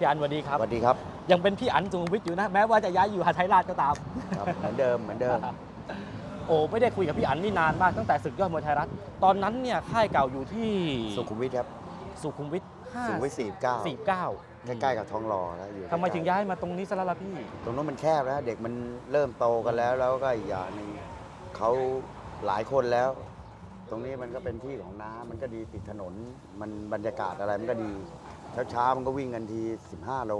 พี่อันสวัสดีครับ สวัสดีครับ ยังเป็นพี่อันสุขุมวิทอยู่นะ แม้ว่าจะย้ายอยู่หาไทยราชก็ตาม ครับ เหมือนเดิม เหมือนเดิม โอ้ไม่ได้คุยกับพี่อันนี่นานมากตั้งแต่ศึกยอดมวยไทยรัฐ ตอนนั้นเนี่ยค่ายเก่าอยู่ที่สุขุมวิทครับ สุขุมวิทห้าสุขุมวิทสี่เก้าสี่เก้าใกล้ๆกับทองหล่อนะอยู่ทำไมถึงใกล้ย้ายมาตรงนี้ซะแล้วล่ะพี่ๆตรงนู้นมันแคบนะเด็กมันเริ่มโตกันแล้ว แล้วก็อีกอย่างหนึ่งเขาหลายคนแล้ว ตรงนี้มันก็เป็นที่ของน้ามันก็ดีติดถนน มันบรรยากาศอะไรมันก็ดี เช้าๆมันก็วิ่งกันที 15 โล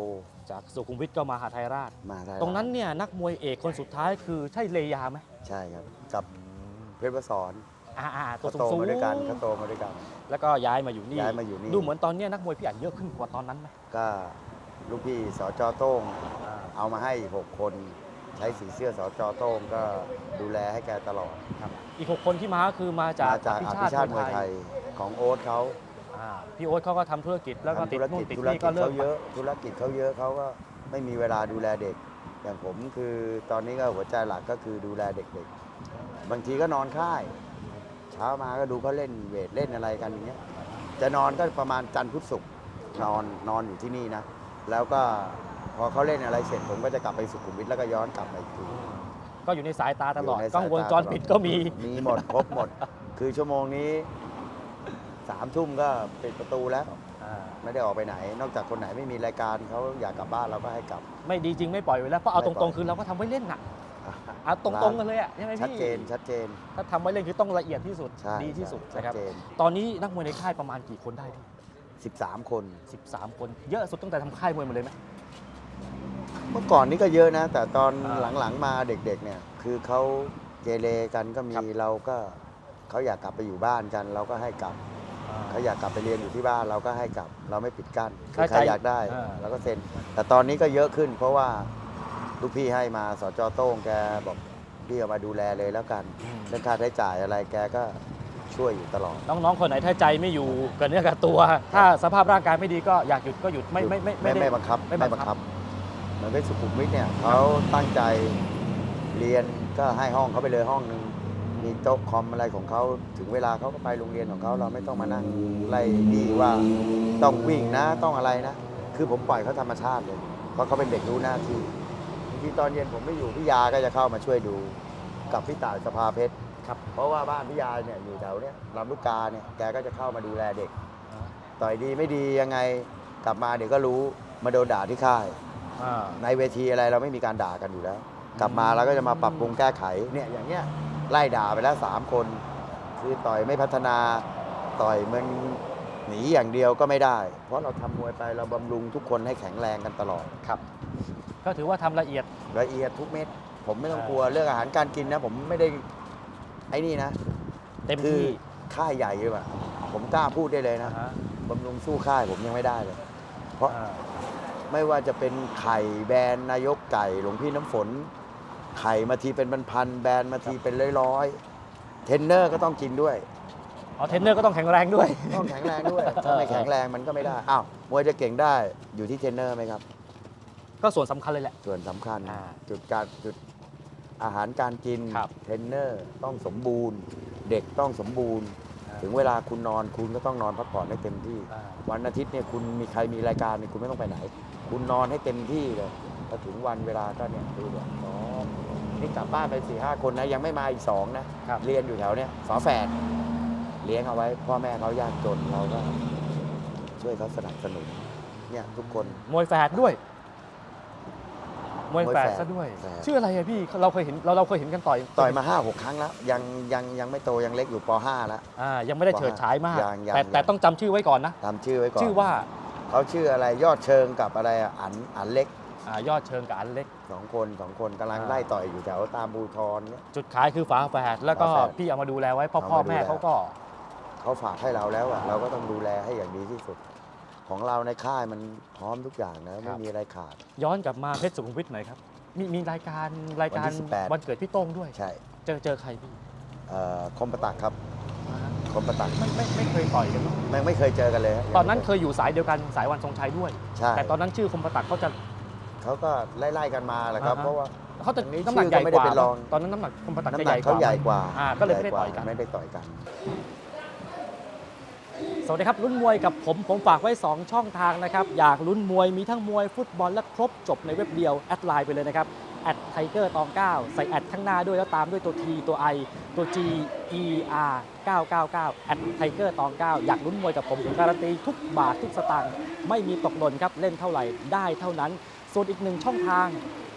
จากสุขุมวิทก็มาหาไทยราช มาได้ตรงนั้นเนี่ยนักมวยเอกคนสุดท้ายคือใช่เลยาไหมใช่ครับ กับเพชรวสอนอ่าอ่าตัเขาวสูโตงมาด้วยกันๆเขาโตมาด้วยกันแล้วก็ย้ายมาอยู่นี่ย้ายมาอยู่นี่ ดูเหมือนตอนเนี้ยนักมวยพี่อันเยอะขึ้นกว่าตอนนั้นไหมก็ลูกพี่สจโต้ง เอามาให้ 6 คน ใช้สีเสื้อสจโต้งก็ดูแลให้แกตลอด อีกหกคนที่มาก็คือมาจากมาจากอภิชาติมวยไทยของโอ๊ตเขา อ่าพี่โอ๊ตเขาก็ทำธุรกิจแล้วก็ทำติดธุรนู่กินจติดธุรนี่กิก็จเลิเขากเยอะ ธุรกิจเขาเยอะเขาก็ไม่มีเวลาดูแลเด็ก อย่างผมคือตอนนี้ก็หัวใจหลักก็คือดูแลเด็กๆ บางทีก็นอนค่าย เช้ามาก็ดูเขาเล่นเวทเล่นอะไรกันอย่างเงี้ย จะนอนก็ประมาณจันทร์พุธศุกร์นอนนอนอยู่ที่นี่นะ แล้วก็พอเขาเล่นอะไรเสร็จผมก็จะกลับไปสุขุมวิทแล้วก็ย้อนกลับมาอีกที ก็อยู่ในสายตาตลอดยู่ในกล้องวงจรสายตาปิดก็มี มีหมด ครบหมด คือชั่วโมงนี้ สามทุ่มก็ปิดประตูแล้วไม่ได้ออกไปไหน นอกจากคนไหนไม่มีรายการเขาอยากกลับบ้านเราก็ให้กลับ ไม่ดีจริงไม่ปล่อยไว้แล้วเพราะเอาตไม่ปล่รองยๆคือเราก็ทำไว้เล่นน่ะเอาตรงๆกันเลยอะใช่ไหมชัดพี่เจนชัดเจนถ้าทำไว้เล่นคือต้องละเอียดที่สุดใช่ดีที่สุดชัดนะครับเจน ตอนนี้นักมวยในค่ายประมาณกี่คนได้พี่13 คน 13 คนเยอะสุดตั้งแต่ทำค่ายมวยมาเลยไหม เมื่อก่อนนี้ก็เยอะนะ แต่ตอนอ่าหลังๆมาเด็กๆเนี่ย คือเขาเกเรกันก็มีครับ เราก็เขาอยากกลับไปอยู่บ้านกัน เราก็ให้กลับ เขาอยากกลับไปเรียนอยู่ที่บ้านเราก็ให้กลับ เราไม่ปิดกั้นคือใครอยากได้อ่า เราก็เซ็น แต่ตอนนี้ก็เยอะขึ้น เพราะว่าลูกพี่ให้มาสจโต้งแกบอกพี่เอามาดูแลเลยแล้วกันอืมเรื่องค่าใช้จ่ายอะไรแกก็ช่วยอยู่ตลอด น้องๆ คนไหนถ้าใจไม่อยู่กับเนื้อกับตัว ถ้าสภาพร่างกายไม่ดีก็อยากหยุดก็หยุดไม่ไม่ไม่ไม่ด้ไม่บังคับไม่บังคับเหมือนเพชรสุขุมวิทเนี่ยเขาตั้งใจเรียนก็ให้ห้องเขาไปเลยห้องหนึ่ง มีโต๊ะคอมอะไรของเขาถึงเวลาเขาก็ไปโรงเรียนของเขาเราไม่ต้องมานั่งไล่ดีว่าต้องวิ่งนะต้องอะไรนะ คือผมปล่อยเขาธรรมชาติเลย เพราะเขาเป็นเด็กรู้หน้าที่บางทีตอนเย็นผมไม่อยู่พี่ยาก็จะเข้ามาช่วยดู กับพี่ต่ายสภาเพชรครับ เพราะว่าบ้านพี่ยาเนี่ยอยู่แถวเนี้ยลำลูกกาเนี่ยแกก็จะเข้ามาดูแลเด็ก ต่อยดีไม่ดียังไงกลับมาเดี๋ยวก็รู้มาโดนด่าที่ค่ายอ่าในเวทีอะไรเราไม่มีการด่ากันอยู่แล้ว กลับมาเราก็จะมาปรับปรุงแก้ไขเนี่ยอย่างเงี้ย ไล่ด่าไปแล้วสามคนคือต่อยไม่พัฒนาต่อยมันหนีอย่างเดียวก็ไม่ได้ เพราะเราทำมวยไปเราบำรุงทุกคนให้แข็งแรงกันตลอดครับ ก็ถือว่าทำละเอียดละเอียดทุกเม็ดผมไม่ต้องอ่ากลัวเรื่องอาหารการกินนะ ผมไม่ได้ไอ้นี่นะ เต็มคือที่ค่ายใหญ่เลยว่ะผมกล้าพูดได้เลยนะอ่าฮะบำรุงสู้ค่ายผมยังไม่ได้เลย เพราะอ่าไม่ว่าจะเป็นไข่แบรนด์นายกไก่หลวงพี่น้ำฝน ไข่มาทีเป็นพันๆแบรนด์มาทีเป็นร้อยๆเทรนเนอร์ก็ต้องกินด้วย อ๋อเทรนเนอร์ก็ต้องแข็งแรงด้วย ต้องแข็งแรงด้วย ถ้าไม่แข็งแรงมันก็ไม่ได้ อ้าว มวยจะเก่งได้อยู่ที่เทรนเนอร์ไหมครับ ก็ส่วนสำคัญเลยแหละ ส่วนสำคัญ อ่าจุดการจุดอาหารการกิน ครับเทรนเนอร์ต้องสมบูรณ์ เด็กต้องสมบูรณ์ถึงเวลาคุณนอนคุณก็ต้องนอนพักผ่อนให้เต็มที่อ่าวันอาทิตย์เนี่ยคุณมีใครมีรายการเนี่ยคุณไม่ต้องไปไหน คุณนอนให้เต็มที่เลยพอถึงวันเวลาก็เนี่ยดูเนี่ยซ้อม นี่กลับบ้านไปสี่ห้าคนนะยังไม่มาอีกสองนะครับ เรียนอยู่แถวเนี้ยฝาแฝดเลี้ยงเอาไว้ พ่อแม่เขายากจนเราก็ ช่วยเขาสนับสนุนเนี่ยทุกคน มวยแฝดด้วย มวยแฝดมวยแฝดซะด้วย แฝด ชื่ออะไรอะพี่เราเคยเห็นเราเราเคยเห็นกันต่อยต่อยมาห้าหกครั้งแล้ว ยังยังยังไม่โตยังเล็กอยู่ป .5 แล้ว อ่ายังไม่ได้เฉิดฉายมาก ยังยังแต่ยัง แต่ต้องจำชื่อไว้ก่อนนะทำชื่อไว้ก่อนชื่อว่าเขาชื่ออะไรยอดเชิงกับอะไรอะอันอันเล็ก อ่ายอดเชิงกับอันเล็ก สองคนสองคนกำลังอ่าไล่ต่อยอยู่แถวตามบูทรเนี่ย จุดขายคือฝาแฝดแล้วก็ฝาแฝดพี่เอามาดูแลไว้พ่อเอาพ่อมาดูแม่แล เขาก็เขาฝากให้เราแล้วอะเราก็ต้องดูแลให้อย่างดีที่สุด ของเราในค่ายมันพร้อมทุกอย่างนะไม่มีอะไรขาด ย้อนกลับมาเพชรสุขุมวิทหน่อยครับ มีมีรายการรายการวันที่18 วันเกิดพี่โต้งด้วย ใช่เจอเจอใครพี่เอ่อคมประตักครับคมประตักไม่ไม่ไม่เคยต่อยกันเนอะไม่ไม่เคยเจอกันเลยฮะตอนนั้นเคยอยู่สายเดียวกันสายวันทรงชัยด้วย ใช่แต่ตอนนั้นชื่อคมประตักเขาจะ เขาก็ไล่ๆกันมาแหละครับ อ่าฮะ เพราะว่า เขาจะอันนี้น้ำหนักชื่อใหญ่ก็ไม่กได้ว่าเป็นรอง ตอนนั้นน้ำหนักคมประตักจะน้ำหใหนัญ่กกเขาว่าใหญ่กว่าอ่าก็เลยไม่ได้ใหญ่ต่อยกัน ไม่ได้ต่อยกัน สวัสดีครับลุ้นมวยกับผมผมฝากไว้ 2 ช่องทางนะครับ อยากลุ้นมวยมีทั้งมวยฟุตบอลและครบจบในเว็บเดียว แอดไลน์ไปเลยนะครับ แอดไทเกอร์ตอง 9 ใส่แอดข้างหน้าด้วยแล้วตามด้วยตัว T ตัว I ตัว G E R 999แอดไทเกอร์ตอง 9 อยากลุ้นมวยกับผมผมการันตีทุกบาททุกสตางค์ไม่มีตกหล่นครับ เล่นเท่าไหร่ได้เท่านั้น ส่วนอีกหนึ่งช่องทาง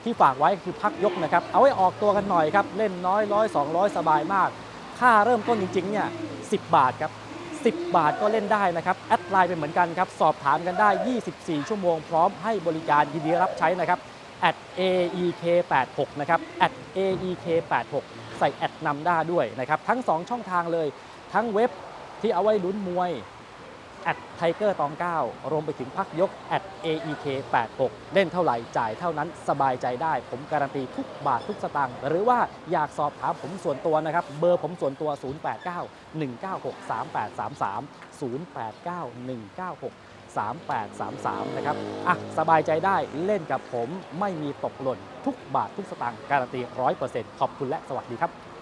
ที่ฝากไว้คือพักยกนะครับ เอาไว้ออกตัวกันหน่อยครับ เล่นน้อยร้อยสองร้อยสบายมาก ค่าเริ่มต้นจริงๆเนี่ย10บาทครับ10 บาทก็เล่นได้นะครับ แอดไลน์เป็นเหมือนกันครับ สอบถามกันได้ 24 ชั่วโมงพร้อมให้บริการยินดีรับใช้นะครับ at aek86 นะครับ at aek86 ใส่แอดนำหน้าด้วยนะครับ ทั้ง 2 ช่องทางเลย ทั้งเว็บที่เอาไว้ลุ้นมวยแอดไทเกอร์ตอง9รวมไปถึงพักยก at aek86 เล่นเท่าไหร่ จ่ายเท่านั้นสบายใจได้ ผมการันตีทุกบาททุกสตางค์หรือว่าอยากสอบถามผมส่วนตัวนะครับ เบอร์ผมส่วนตัว 089 196 3833 089 196 3833 นะครับ อะ สบายใจได้เล่นกับผมไม่มีตกหล่นทุกบาททุกสตางค์การันตี 100%ขอบคุณและสวัสดีครับ